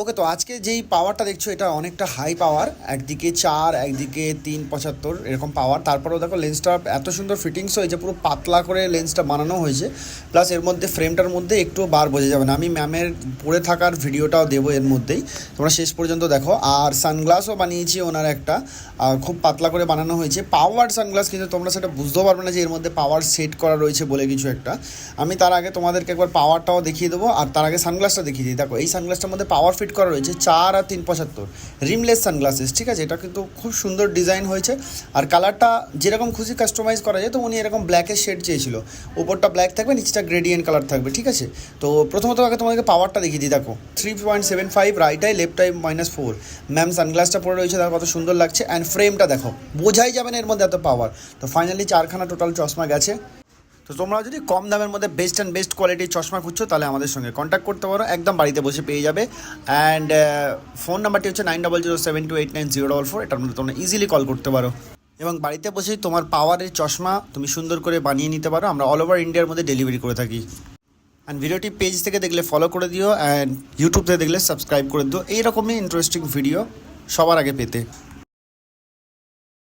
ওকে তো আজকে যেই পাওয়ারটা দেখছ, এটা অনেকটা হাই পাওয়ার একদিকে চার, একদিকে তিন, পঁচাত্তর, এরকম পাওয়ার তারপরেও দেখো লেন্সটা এত সুন্দর ফিটিংস হয়েছে, পুরো পাতলা করে লেন্সটা বানানো হয়েছে। প্লাস এর মধ্যে ফ্রেমটার মধ্যে একটু বার বোঝা যাবে না। আমি ম্যামের পরে থাকার ভিডিওটাও দেবো এর মধ্যেই। তোমরা শেষ পর্যন্ত দেখো। আর সানগ্লাসও বানিয়েছি ওনার একটা। খুব পাতলা করে বানানো হয়েছে। পাওয়ার সানগ্লাস কিন্তু তোমরা সেটা বুঝতেও পারবে না যে এর মধ্যে পাওয়ার সেট করা রয়েছে বলে কিছু একটা। আমি তার আগে তোমাদেরকে একবার পাওয়ারটাও দেখিয়ে দেবো। আর তার আগে সানগ্লাসটা দেখিয়ে দিই। দেখো, এই সানগ্লাসটার মধ্যে পাওয়ার ফিট করা রয়েছে চার আর তিন পঁচাত্তর। রিমলেস সানগ্লাসেস, ঠিক আছে? এটা কিন্তু খুব সুন্দর ডিজাইন হয়েছে। আর কালারটা যেরকম খুশি কাস্টমাইজ করা যায়, তো উনি এরকম ব্ল্যাকের শেড চেয়েছিল। ওপরটা ব্ল্যাক থাকবে, নিচটা গ্রেডিয়েন্ট কালার থাকবে, ঠিক আছে? তো প্রথমত আগে তোমাদেরকে পাওয়ারটা দেখিয়ে দিই, দেখো। Three point seven five right eye left eye minus four ma'am সানগ্লাসটা পরে রয়েছে তার কত সুন্দর লাগছে। অ্যান্ড ফ্রেমটা দেখো, বোঝাই যাবে না এর মধ্যে এত পাওয়ার তো ফাইনালি চারখানা টোটাল চশমা গেছে। তো তোমরা যদি কম দামের মধ্যে বেস্ট অ্যান্ড বেস্ট কোয়ালিটির চশমা খুঁজছো, তাহলে আমাদের সঙ্গে কন্ট্যাক্ট করতে পারো। একদম বাড়িতে বসে পেয়ে যাবে। অ্যান্ড ফোন নাম্বারটি হচ্ছে nine double zero seven two eight nine zero double four এটার মধ্যে তোমরা ইজিলি কল করতে পারো। এবং বাড়িতে বসেই তোমার পাওয়ারের চশমা তুমি সুন্দর করে বানিয়ে নিতে পারো। আমরা অল ওভার ইন্ডিয়ার মধ্যে ডেলিভারি করে থাকি। অ্যান্ড ভিডিওটি পেজ থেকে দেখলে ফলো করে দিও। অ্যান্ড ইউটিউব থেকে দেখলে সাবস্ক্রাইব করে দিও। এইরকমই ইন্টারেস্টিং ভিডিও সবার আগে পেতে।